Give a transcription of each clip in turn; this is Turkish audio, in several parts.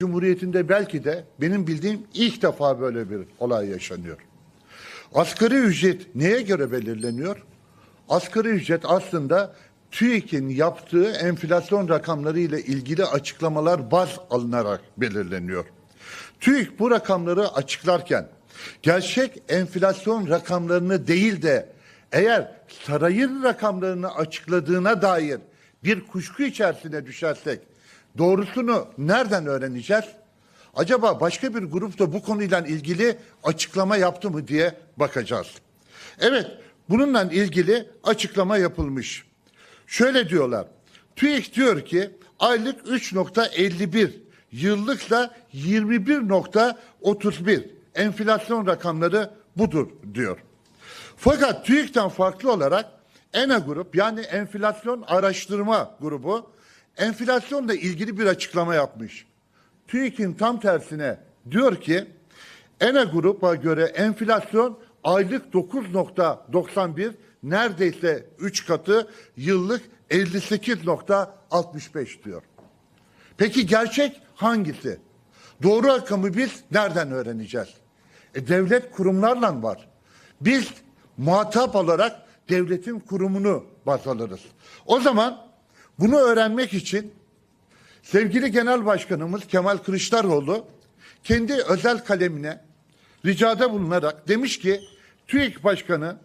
Cumhuriyeti'nde belki de benim bildiğim ilk defa böyle bir olay yaşanıyor. Asgari ücret neye göre belirleniyor? Asgari ücret aslında TÜİK'in yaptığı enflasyon rakamları ile ilgili açıklamalar baz alınarak belirleniyor. TÜİK bu rakamları açıklarken gerçek enflasyon rakamlarını değil de eğer sarayın rakamlarını açıkladığına dair bir kuşku içerisine düşersek doğrusunu nereden öğreneceğiz? Acaba başka bir grup da bu konuyla ilgili açıklama yaptı mı diye bakacağız. Evet, bununla ilgili açıklama yapılmış. Şöyle diyorlar. TÜİK diyor ki aylık 3.51, yıllıksa 21.31 enflasyon rakamları budur diyor. Fakat TÜİK'ten farklı olarak ENA grup yani enflasyon araştırma grubu enflasyonla ilgili bir açıklama yapmış. TÜİK'in tam tersine diyor ki ENA gruba göre enflasyon aylık 9.91 neredeyse 3 katı yıllık 58.65 diyor. Peki gerçek hangisi? Doğru rakamı biz nereden öğreneceğiz? E, devlet kurumlarla var. Biz muhatap olarak devletin kurumunu baz alırız. O zaman bunu öğrenmek için sevgili Genel Başkanımız Kemal Kılıçdaroğlu kendi özel kalemine ricada bulunarak demiş ki TÜİK Başkanı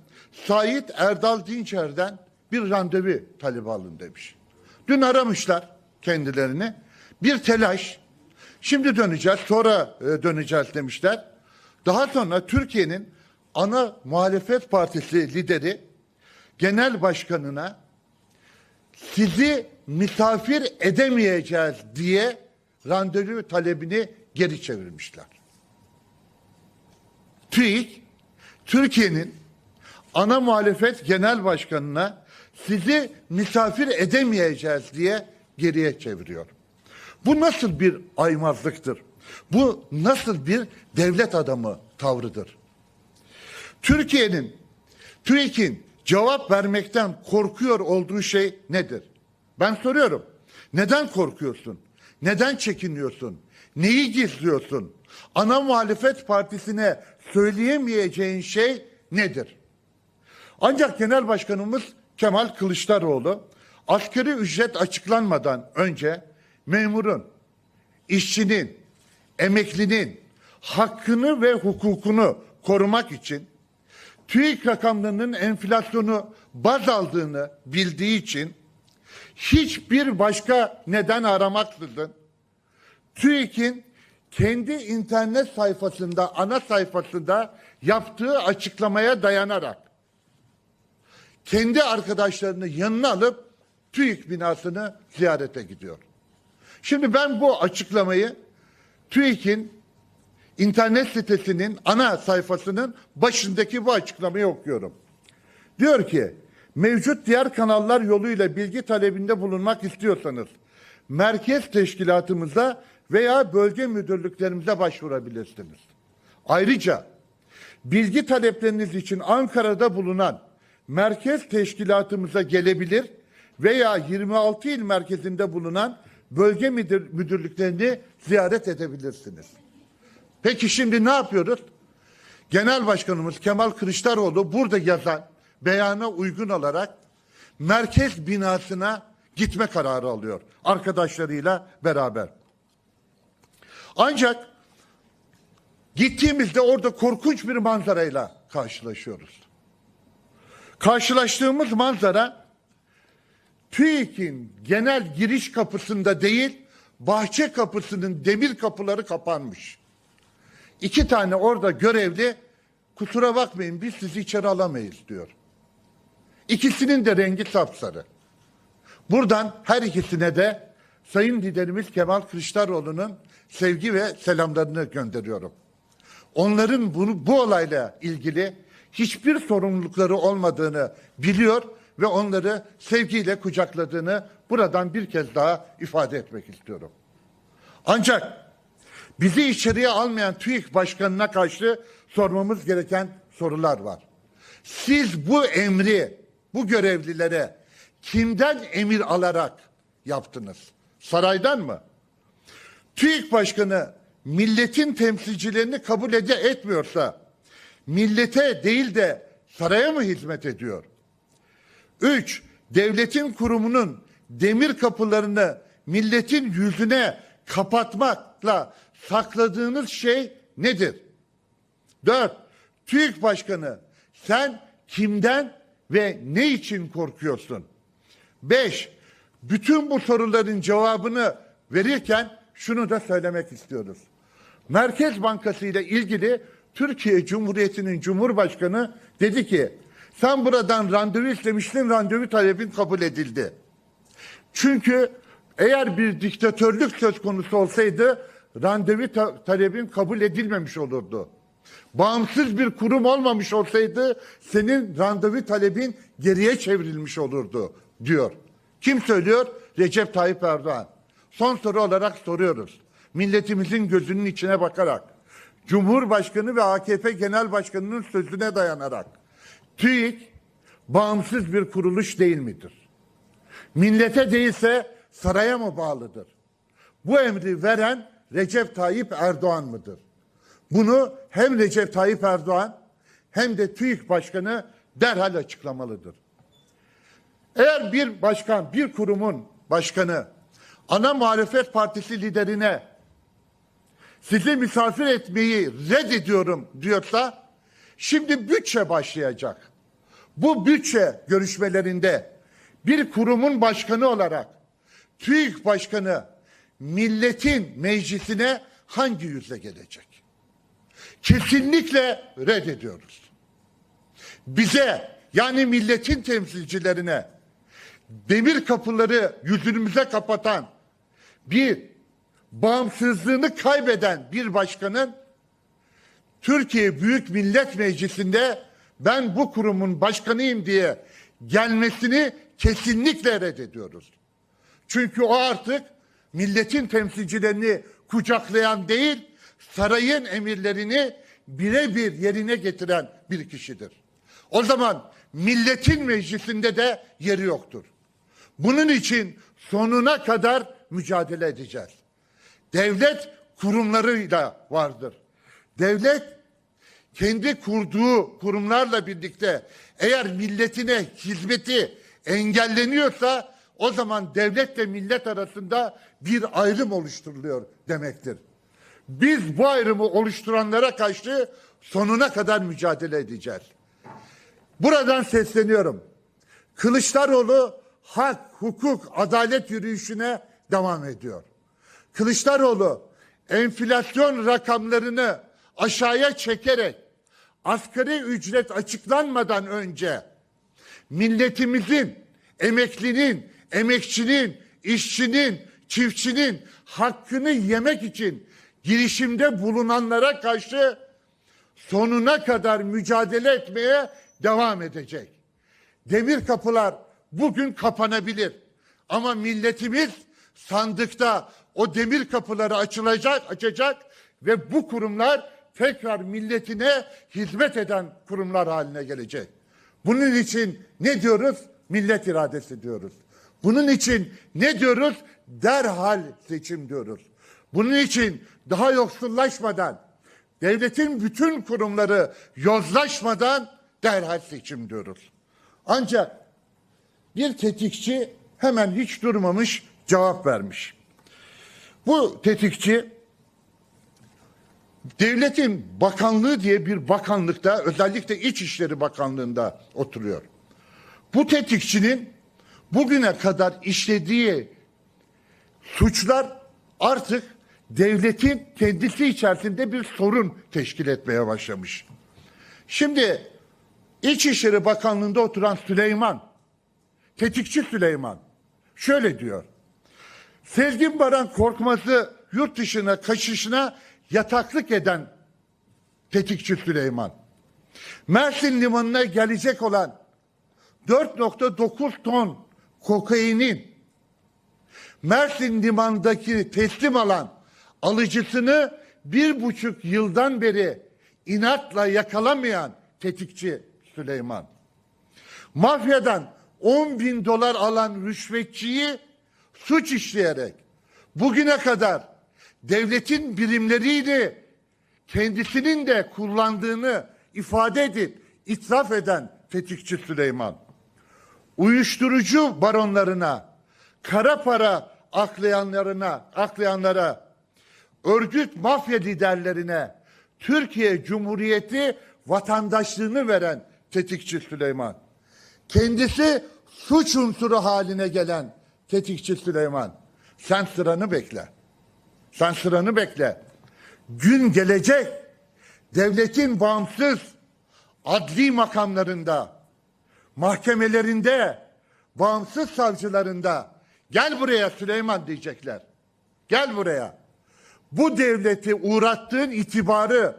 Sait Erdal Dinçer'den bir randevu talebi alın demiş. Dün aramışlar kendilerini. Bir telaş. Şimdi döneceğiz, sonra e, döneceğiz demişler. Daha sonra Türkiye'nin ana muhalefet partisi lideri genel başkanına sizi misafir edemeyeceğiz diye randevu talebini geri çevirmişler. TÜİK, Türkiye'nin ana muhalefet genel başkanına sizi misafir edemeyeceğiz diye geriye çeviriyor. Bu nasıl bir aymazlıktır? Bu nasıl bir devlet adamı tavrıdır? Türkiye'nin, TÜİK'in cevap vermekten korkuyor olduğu şey nedir? Ben soruyorum. Neden korkuyorsun? Neden çekiniyorsun? Neyi gizliyorsun? Ana muhalefet partisine söyleyemeyeceğin şey nedir? Ancak Genel Başkanımız Kemal Kılıçdaroğlu asgari ücret açıklanmadan önce memurun, işçinin, emeklinin hakkını ve hukukunu korumak için TÜİK rakamlarının enflasyonu baz aldığını bildiği için hiçbir başka neden aramaksızın TÜİK'in kendi internet sayfasında, ana sayfasında yaptığı açıklamaya dayanarak kendi arkadaşlarını yanına alıp TÜİK binasını ziyarete gidiyor. Şimdi ben bu açıklamayı TÜİK'in internet sitesinin ana sayfasının başındaki bu açıklamayı okuyorum. Diyor ki mevcut diğer kanallar yoluyla bilgi talebinde bulunmak istiyorsanız merkez teşkilatımıza veya bölge müdürlüklerimize başvurabilirsiniz. Ayrıca bilgi talepleriniz için Ankara'da bulunan merkez teşkilatımıza gelebilir veya 26 il merkezinde bulunan bölge müdür, müdürlüklerini ziyaret edebilirsiniz. Peki şimdi ne yapıyoruz? Genel Başkanımız Kemal Kılıçdaroğlu burada yazan beyana uygun olarak merkez binasına gitme kararı alıyor arkadaşlarıyla beraber. Ancak gittiğimizde orada korkunç bir manzarayla karşılaşıyoruz. Karşılaştığımız manzara TÜİK'in genel giriş kapısında değil, bahçe kapısının demir kapıları kapanmış. İki tane orada görevli kusura bakmayın biz sizi içeri alamayız diyor. İkisinin de rengi sapsarı. Buradan her ikisine de Sayın Liderimiz Kemal Kılıçdaroğlu'nun sevgi ve selamlarını gönderiyorum. Onların bunu, bu olayla ilgili hiçbir sorumlulukları olmadığını biliyor ve onları sevgiyle kucakladığını buradan bir kez daha ifade etmek istiyorum. Ancak bizi içeriye almayan TÜİK Başkanı'na karşı sormamız gereken sorular var. Siz bu emri bu görevlilere kimden emir alarak yaptınız? Saraydan mı? TÜİK Başkanı milletin temsilcilerini kabul ede etmiyorsa millete değil de saraya mı hizmet ediyor? 3. Devletin kurumunun demir kapılarını milletin yüzüne kapatmakla sakladığınız şey nedir? 4. TÜİK Başkanı sen kimden ve ne için korkuyorsun? 5. Bütün bu soruların cevabını verirken şunu da söylemek istiyoruz. Merkez Bankası ile ilgili Türkiye Cumhuriyeti'nin Cumhurbaşkanı dedi ki sen buradan randevu istemiştin randevu talebin kabul edildi. Çünkü eğer bir diktatörlük söz konusu olsaydı randevu ta- talebin kabul edilmemiş olurdu. Bağımsız bir kurum olmamış olsaydı senin randevu talebin geriye çevrilmiş olurdu diyor. Kim söylüyor? Recep Tayyip Erdoğan. Son soru olarak soruyoruz. Milletimizin gözünün içine bakarak, Cumhurbaşkanı ve AKP Genel Başkanı'nın sözüne dayanarak, TÜİK bağımsız bir kuruluş değil midir? Millete değilse saraya mı bağlıdır? Bu emri veren Recep Tayyip Erdoğan mıdır? Bunu hem Recep Tayyip Erdoğan hem de TÜİK Başkanı derhal açıklamalıdır. Eğer bir başkan, bir kurumun başkanı ana muhalefet partisi liderine sizi misafir etmeyi reddediyorum diyorsa şimdi bütçe başlayacak. Bu bütçe görüşmelerinde bir kurumun başkanı olarak TÜİK Başkanı milletin meclisine hangi yüzle gelecek? Kesinlikle reddediyoruz. Bize yani milletin temsilcilerine demir kapıları yüzümüze kapatan bir bağımsızlığını kaybeden bir başkanın Türkiye Büyük Millet Meclisi'nde ben bu kurumun başkanıyım diye gelmesini kesinlikle reddediyoruz. Çünkü o artık milletin temsilcilerini kucaklayan değil, sarayın emirlerini birebir yerine getiren bir kişidir. O zaman milletin meclisinde de yeri yoktur. Bunun için sonuna kadar mücadele edeceğiz. Devlet kurumlarıyla vardır. Devlet kendi kurduğu kurumlarla birlikte eğer milletine hizmeti engelleniyorsa o zaman devletle millet arasında bir ayrım oluşturuluyor demektir. Biz bu ayrımı oluşturanlara karşı sonuna kadar mücadele edeceğiz. Buradan sesleniyorum. Kılıçdaroğlu hak, hukuk, adalet yürüyüşüne devam ediyor. Kılıçdaroğlu enflasyon rakamlarını aşağıya çekerek asgari ücret açıklanmadan önce milletimizin, emeklinin, emekçinin, işçinin, çiftçinin hakkını yemek için girişimde bulunanlara karşı sonuna kadar mücadele etmeye devam edecek. Demir kapılar bugün kapanabilir. Ama milletimiz sandıkta o demir kapıları açılacak, açacak ve bu kurumlar tekrar milletine hizmet eden kurumlar haline gelecek. Bunun için ne diyoruz? Millet iradesi diyoruz. Bunun için ne diyoruz? Derhal seçim diyoruz. Bunun için daha yoksullaşmadan, devletin bütün kurumları yozlaşmadan derhal seçim diyoruz. Ancak bir tetikçi hemen hiç durmamış cevap vermiş. Bu tetikçi devletin bakanlığı diye bir bakanlıkta özellikle İçişleri Bakanlığı'nda oturuyor. Bu tetikçinin bugüne kadar işlediği suçlar artık devletin kendisi içerisinde bir sorun teşkil etmeye başlamış. Şimdi İçişleri Bakanlığı'nda oturan Süleyman, tetikçi Süleyman şöyle diyor. Sezgin Baran Korkmaz'ı yurt dışına kaçışına yataklık eden tetikçi Süleyman. Mersin limanına gelecek olan 4.9 ton kokainin Mersin limandaki teslim alan alıcısını bir buçuk yıldan beri inatla yakalamayan tetikçi Süleyman. Mafyadan 10 bin dolar alan rüşvetçiyi suç işleyerek bugüne kadar devletin birimleriyle kendisinin de kullandığını ifade edip itiraf eden tetikçi Süleyman. Uyuşturucu baronlarına, kara para aklayanlarına, aklayanlara, örgüt mafya liderlerine Türkiye Cumhuriyeti vatandaşlığını veren tetikçi Süleyman. Kendisi suç unsuru haline gelen tetikçi Süleyman. Sen sıranı bekle. Sen sıranı bekle. Gün gelecek devletin bağımsız adli makamlarında, mahkemelerinde, bağımsız savcılarında gel buraya Süleyman diyecekler. Gel buraya. Bu devleti uğrattığın itibarı,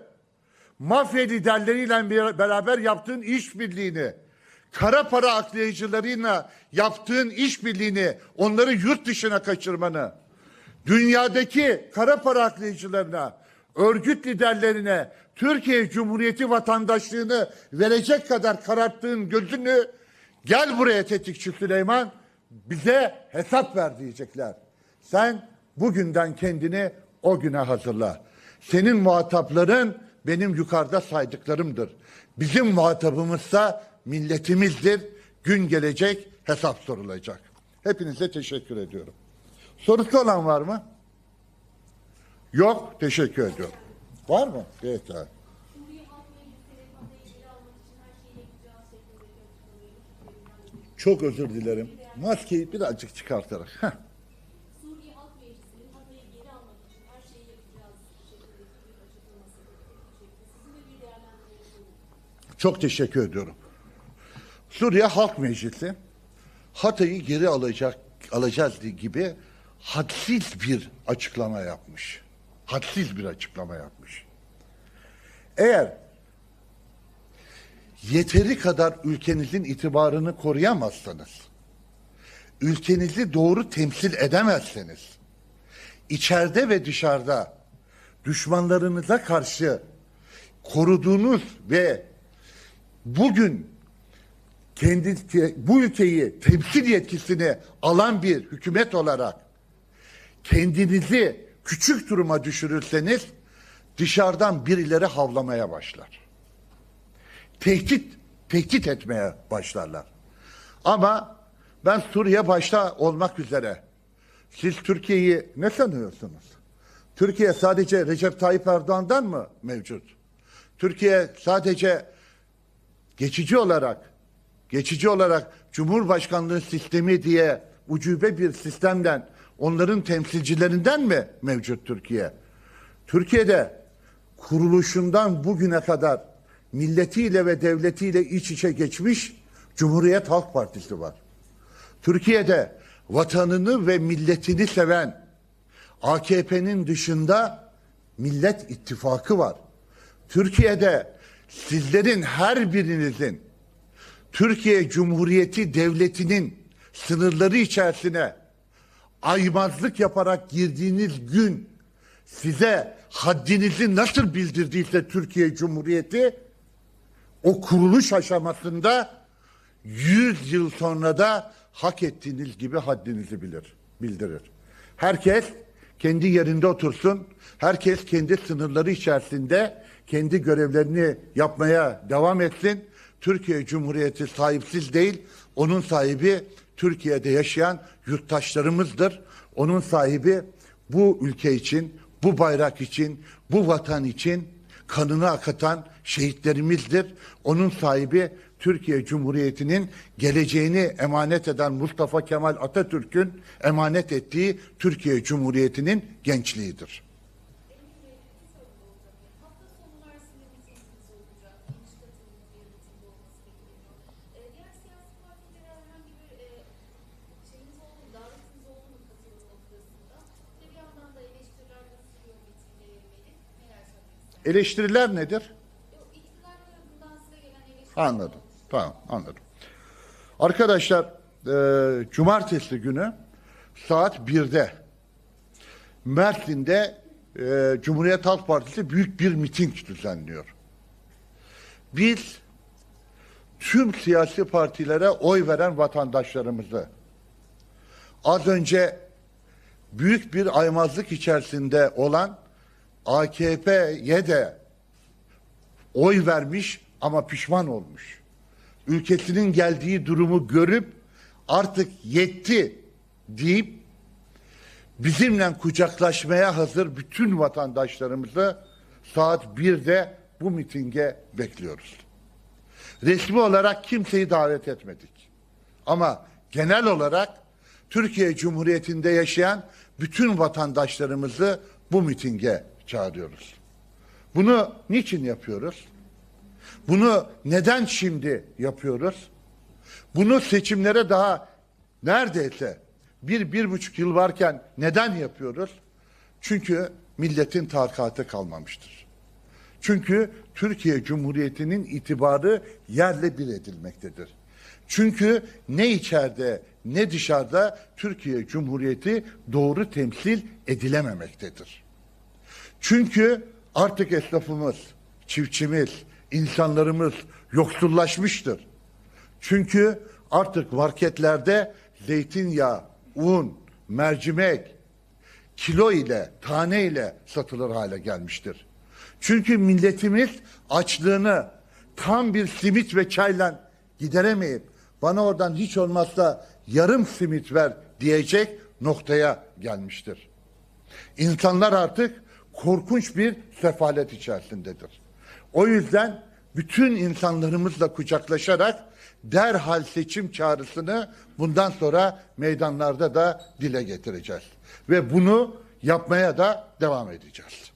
mafya liderleriyle beraber yaptığın işbirliğini, kara para aklayıcılarıyla yaptığın işbirliğini, onları yurt dışına kaçırmanı, dünyadaki kara para aklayıcılarına, örgüt liderlerine Türkiye Cumhuriyeti vatandaşlığını verecek kadar kararttığın gözünü gel buraya tetikçi Süleyman bize hesap ver diyecekler. Sen bugünden kendini o güne hazırla. Senin muhatapların benim yukarıda saydıklarımdır. Bizim muhatabımızsa milletimizdir. Gün gelecek hesap sorulacak. Hepinize teşekkür ediyorum. Sorusu olan var mı? Yok. Teşekkür ediyorum. Var mı? Açıklamayı Çok özür dilerim. Maskeyi birazcık çıkartarak. Heh. Çok teşekkür ediyorum. Suriye Halk Meclisi Hatay'ı geri alacak alacağız gibi hadsiz bir açıklama yapmış. Hadsiz bir açıklama yapmış. Eğer yeteri kadar ülkenizin itibarını koruyamazsanız, ülkenizi doğru temsil edemezseniz, içeride ve dışarıda düşmanlarınıza karşı koruduğunuz ve bugün kendi bu ülkeyi temsil yetkisini alan bir hükümet olarak kendinizi küçük duruma düşürürseniz dışarıdan birileri havlamaya başlar. Tehdit tehdit etmeye başlarlar. Ama ben Suriye başta olmak üzere siz Türkiye'yi ne sanıyorsunuz? Türkiye sadece Recep Tayyip Erdoğan'dan mı mevcut? Türkiye sadece geçici olarak geçici olarak Cumhurbaşkanlığı sistemi diye ucube bir sistemden onların temsilcilerinden mi mevcut Türkiye? Türkiye'de kuruluşundan bugüne kadar milletiyle ve devletiyle iç içe geçmiş Cumhuriyet Halk Partisi var. Türkiye'de vatanını ve milletini seven AKP'nin dışında Millet İttifakı var. Türkiye'de sizlerin her birinizin Türkiye Cumhuriyeti Devleti'nin sınırları içerisine aymazlık yaparak girdiğiniz gün size haddinizi nasıl bildirdiyse Türkiye Cumhuriyeti o kuruluş aşamasında 100 yıl sonra da hak ettiğiniz gibi haddinizi bilir, bildirir. Herkes kendi yerinde otursun. Herkes kendi sınırları içerisinde kendi görevlerini yapmaya devam etsin. Türkiye Cumhuriyeti sahipsiz değil. Onun sahibi Türkiye'de yaşayan yurttaşlarımızdır. Onun sahibi bu ülke için, bu bayrak için, bu vatan için kanını akıtan şehitlerimizdir. Onun sahibi Türkiye Cumhuriyeti'nin geleceğini emanet eden Mustafa Kemal Atatürk'ün emanet ettiği Türkiye Cumhuriyeti'nin gençliğidir. Hafta sonlar sizin mitinginiz olacak. Geniş katılımlı bir miting olması bekleniyor. Ee, diğer siyasi partilere herhangi bir e, şeyiniz oldu mu, davetiniz oldu mu katılım noktasında? Ve bir yandan da eleştiriler nasıl sürüyor mitingle ilgili? Neler söylemek istersiniz? Eleştiriler nedir? Anladım. Tamam anladım. Arkadaşlar e, cumartesi günü saat 1'de Mersin'de e, Cumhuriyet Halk Partisi büyük bir miting düzenliyor. Biz tüm siyasi partilere oy veren vatandaşlarımızı az önce büyük bir aymazlık içerisinde olan AKP'ye de oy vermiş ama pişman olmuş. Ülkesinin geldiği durumu görüp artık yetti deyip bizimle kucaklaşmaya hazır bütün vatandaşlarımızı saat 1'de bu mitinge bekliyoruz. Resmi olarak kimseyi davet etmedik. Ama genel olarak Türkiye Cumhuriyeti'nde yaşayan bütün vatandaşlarımızı bu mitinge çağırıyoruz. Bunu niçin yapıyoruz? Bunu neden şimdi yapıyoruz? Bunu seçimlere daha neredeyse bir, bir buçuk yıl varken neden yapıyoruz? Çünkü milletin takatı kalmamıştır. Çünkü Türkiye Cumhuriyeti'nin itibarı yerle bir edilmektedir. Çünkü ne içeride ne dışarıda Türkiye Cumhuriyeti doğru temsil edilememektedir. Çünkü artık esnafımız, çiftçimiz, insanlarımız yoksullaşmıştır. Çünkü artık marketlerde zeytinyağı, un, mercimek kilo ile, tane ile satılır hale gelmiştir. Çünkü milletimiz açlığını tam bir simit ve çayla gideremeyip bana oradan hiç olmazsa yarım simit ver diyecek noktaya gelmiştir. İnsanlar artık korkunç bir sefalet içerisindedir. O yüzden bütün insanlarımızla kucaklaşarak derhal seçim çağrısını bundan sonra meydanlarda da dile getireceğiz. Ve bunu yapmaya da devam edeceğiz.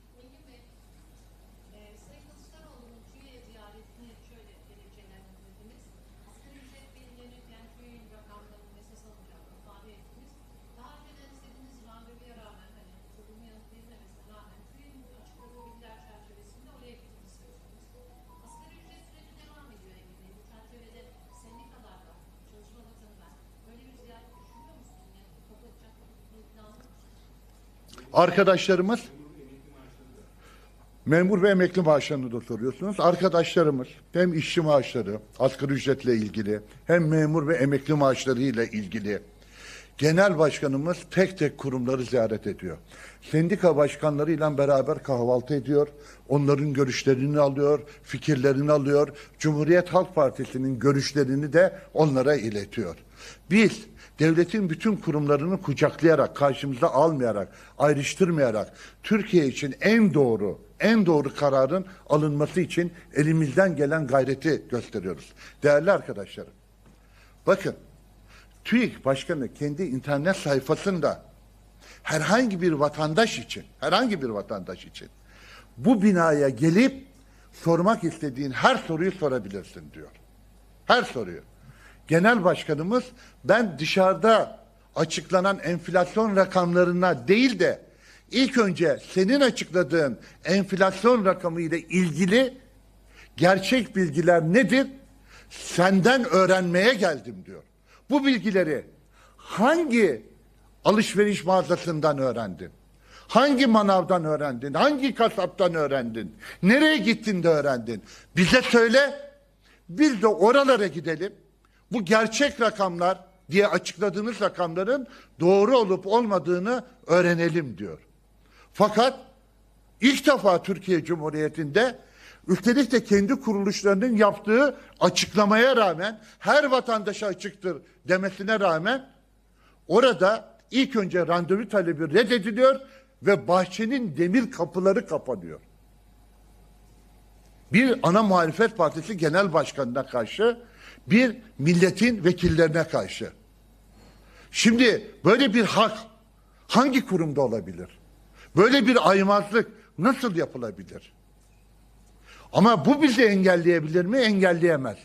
Arkadaşlarımız memur ve emekli maaşlarını da soruyorsunuz. Arkadaşlarımız hem işçi maaşları, asgari ücretle ilgili hem memur ve emekli maaşları ile ilgili genel başkanımız tek tek kurumları ziyaret ediyor. Sendika başkanlarıyla beraber kahvaltı ediyor. Onların görüşlerini alıyor, fikirlerini alıyor. Cumhuriyet Halk Partisi'nin görüşlerini de onlara iletiyor. Biz devletin bütün kurumlarını kucaklayarak, karşımıza almayarak, ayrıştırmayarak Türkiye için en doğru, en doğru kararın alınması için elimizden gelen gayreti gösteriyoruz. Değerli arkadaşlarım, bakın TÜİK Başkanı kendi internet sayfasında herhangi bir vatandaş için, herhangi bir vatandaş için bu binaya gelip sormak istediğin her soruyu sorabilirsin diyor. Her soruyu. Genel başkanımız ben dışarıda açıklanan enflasyon rakamlarına değil de ilk önce senin açıkladığın enflasyon rakamı ile ilgili gerçek bilgiler nedir? Senden öğrenmeye geldim diyor. Bu bilgileri hangi alışveriş mağazasından öğrendin? Hangi manavdan öğrendin? Hangi kasaptan öğrendin? Nereye gittin de öğrendin? Bize söyle. Biz de oralara gidelim. Bu gerçek rakamlar diye açıkladığınız rakamların doğru olup olmadığını öğrenelim diyor. Fakat ilk defa Türkiye Cumhuriyeti'nde üstelik de kendi kuruluşlarının yaptığı açıklamaya rağmen her vatandaşa açıktır demesine rağmen orada ilk önce randevu talebi reddediliyor ve bahçenin demir kapıları kapanıyor. Bir ana muhalefet partisi genel başkanına karşı bir milletin vekillerine karşı. Şimdi böyle bir hak hangi kurumda olabilir? Böyle bir aymazlık nasıl yapılabilir? Ama bu bizi engelleyebilir mi? Engelleyemez.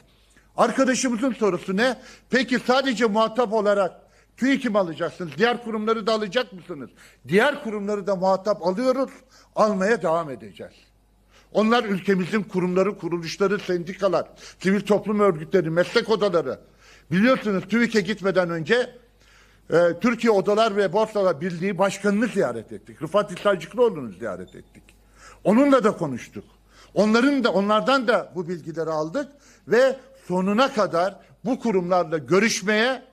Arkadaşımızın sorusu ne? Peki sadece muhatap olarak TÜİK'i mi alacaksınız? Diğer kurumları da alacak mısınız? Diğer kurumları da muhatap alıyoruz. Almaya devam edeceğiz. Onlar ülkemizin kurumları, kuruluşları, sendikalar, sivil toplum örgütleri, meslek odaları. Biliyorsunuz TÜİK'e gitmeden önce e, Türkiye Odalar ve Borsalar Birliği Başkanı'nı ziyaret ettik. Rıfat İshalcıklıoğlu'nu ziyaret ettik. Onunla da konuştuk. Onların da onlardan da bu bilgileri aldık ve sonuna kadar bu kurumlarla görüşmeye,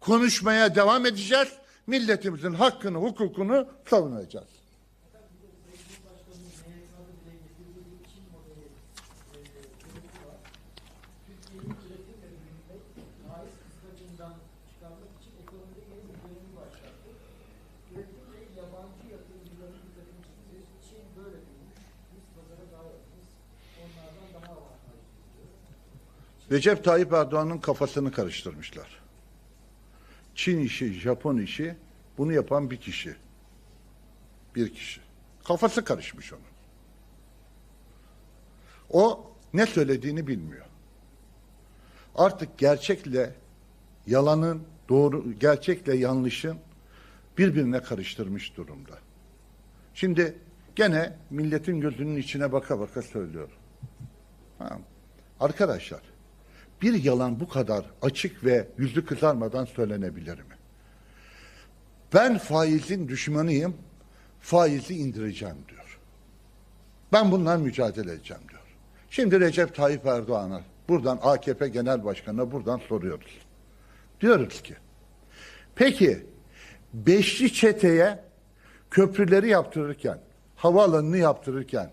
konuşmaya devam edeceğiz milletimizin hakkını, hukukunu savunacağız. faiz kıskacından çıkarmak için ekonomide yeni bir dönemi başlattı. Üretim ve yabancı yatırımcıların dikkatini çekti. Çin böyle büyümüş. Biz pazara daha yakınız. Onlardan daha avantajlıyız diyor. Recep Tayyip Erdoğan'ın kafasını karıştırmışlar. Çin işi, Japon işi bunu yapan bir kişi. Bir kişi. Kafası karışmış onun. O ne söylediğini bilmiyor. Artık gerçekle yalanın, doğru gerçekle yanlışın birbirine karıştırmış durumda. Şimdi gene milletin gözünün içine baka baka söylüyorum. Ha. Arkadaşlar bir yalan bu kadar açık ve yüzü kızarmadan söylenebilir mi? Ben faizin düşmanıyım, faizi indireceğim diyor. Ben bundan mücadele edeceğim diyor. Şimdi Recep Tayyip Erdoğan'a, buradan AKP Genel Başkanı'na buradan soruyoruz. Diyoruz ki, peki beşli çeteye köprüleri yaptırırken, havaalanını yaptırırken,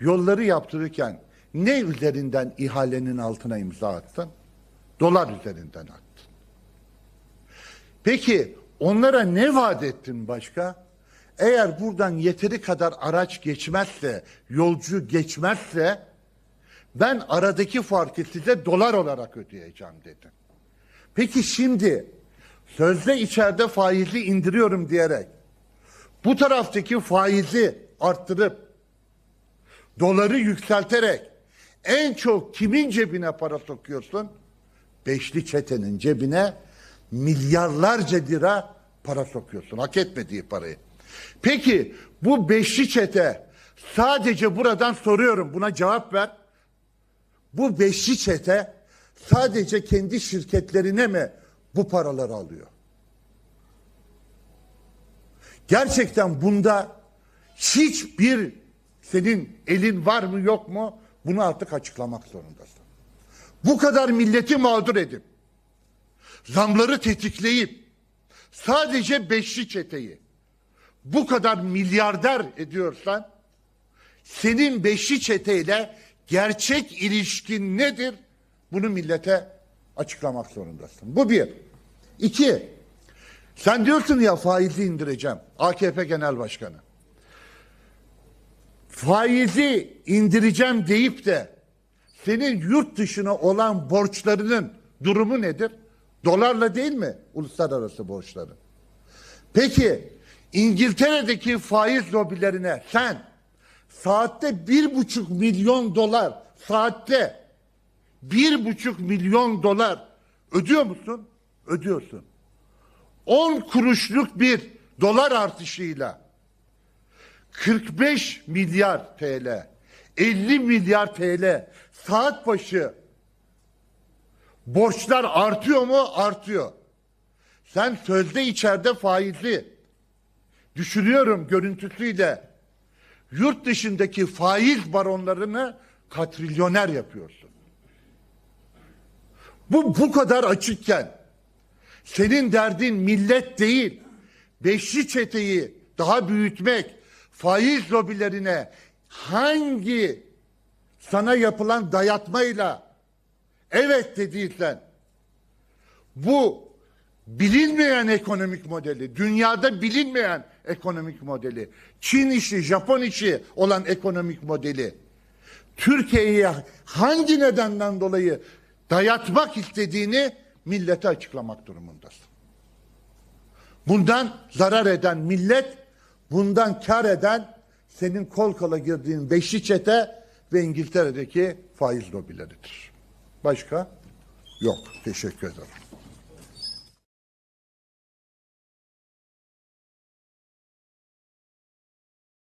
yolları yaptırırken ne üzerinden ihalenin altına imza attın? Dolar üzerinden attın. Peki onlara ne vaat ettin başka? Eğer buradan yeteri kadar araç geçmezse, yolcu geçmezse ben aradaki farkı size dolar olarak ödeyeceğim dedin. Peki şimdi sözde içeride faizi indiriyorum diyerek bu taraftaki faizi arttırıp doları yükselterek en çok kimin cebine para sokuyorsun? Beşli çetenin cebine milyarlarca lira para sokuyorsun. Hak etmediği parayı. Peki bu beşli çete sadece buradan soruyorum buna cevap ver. Bu beşli çete sadece kendi şirketlerine mi bu paraları alıyor? Gerçekten bunda hiçbir senin elin var mı yok mu bunu artık açıklamak zorundasın. Bu kadar milleti mağdur edip zamları tetikleyip sadece beşli çeteyi bu kadar milyarder ediyorsan senin beşli çeteyle gerçek ilişkin nedir? Bunu millete açıklamak zorundasın. Bu bir. İki, sen diyorsun ya faizi indireceğim. AKP Genel Başkanı. Faizi indireceğim deyip de senin yurt dışına olan borçlarının durumu nedir? Dolarla değil mi uluslararası borçları? Peki İngiltere'deki faiz lobilerine sen saatte bir buçuk milyon dolar saatte bir buçuk milyon dolar ödüyor musun? Ödüyorsun. 10 kuruşluk bir dolar artışıyla 45 milyar TL, 50 milyar TL saat başı borçlar artıyor mu? Artıyor. Sen sözde içeride faizi düşünüyorum görüntüsüyle yurt dışındaki faiz baronlarını katrilyoner yapıyorsun. Bu bu kadar açıkken senin derdin millet değil, beşli çeteyi daha büyütmek, faiz lobilerine hangi sana yapılan dayatmayla evet dediysen bu bilinmeyen ekonomik modeli, dünyada bilinmeyen ekonomik modeli, Çin işi, Japon işi olan ekonomik modeli Türkiye'ye hangi nedenden dolayı dayatmak istediğini millete açıklamak durumundasın. Bundan zarar eden millet, bundan kar eden senin kol kola girdiğin beşli çete ve İngiltere'deki faiz lobileridir. Başka? Yok. Teşekkür ederim.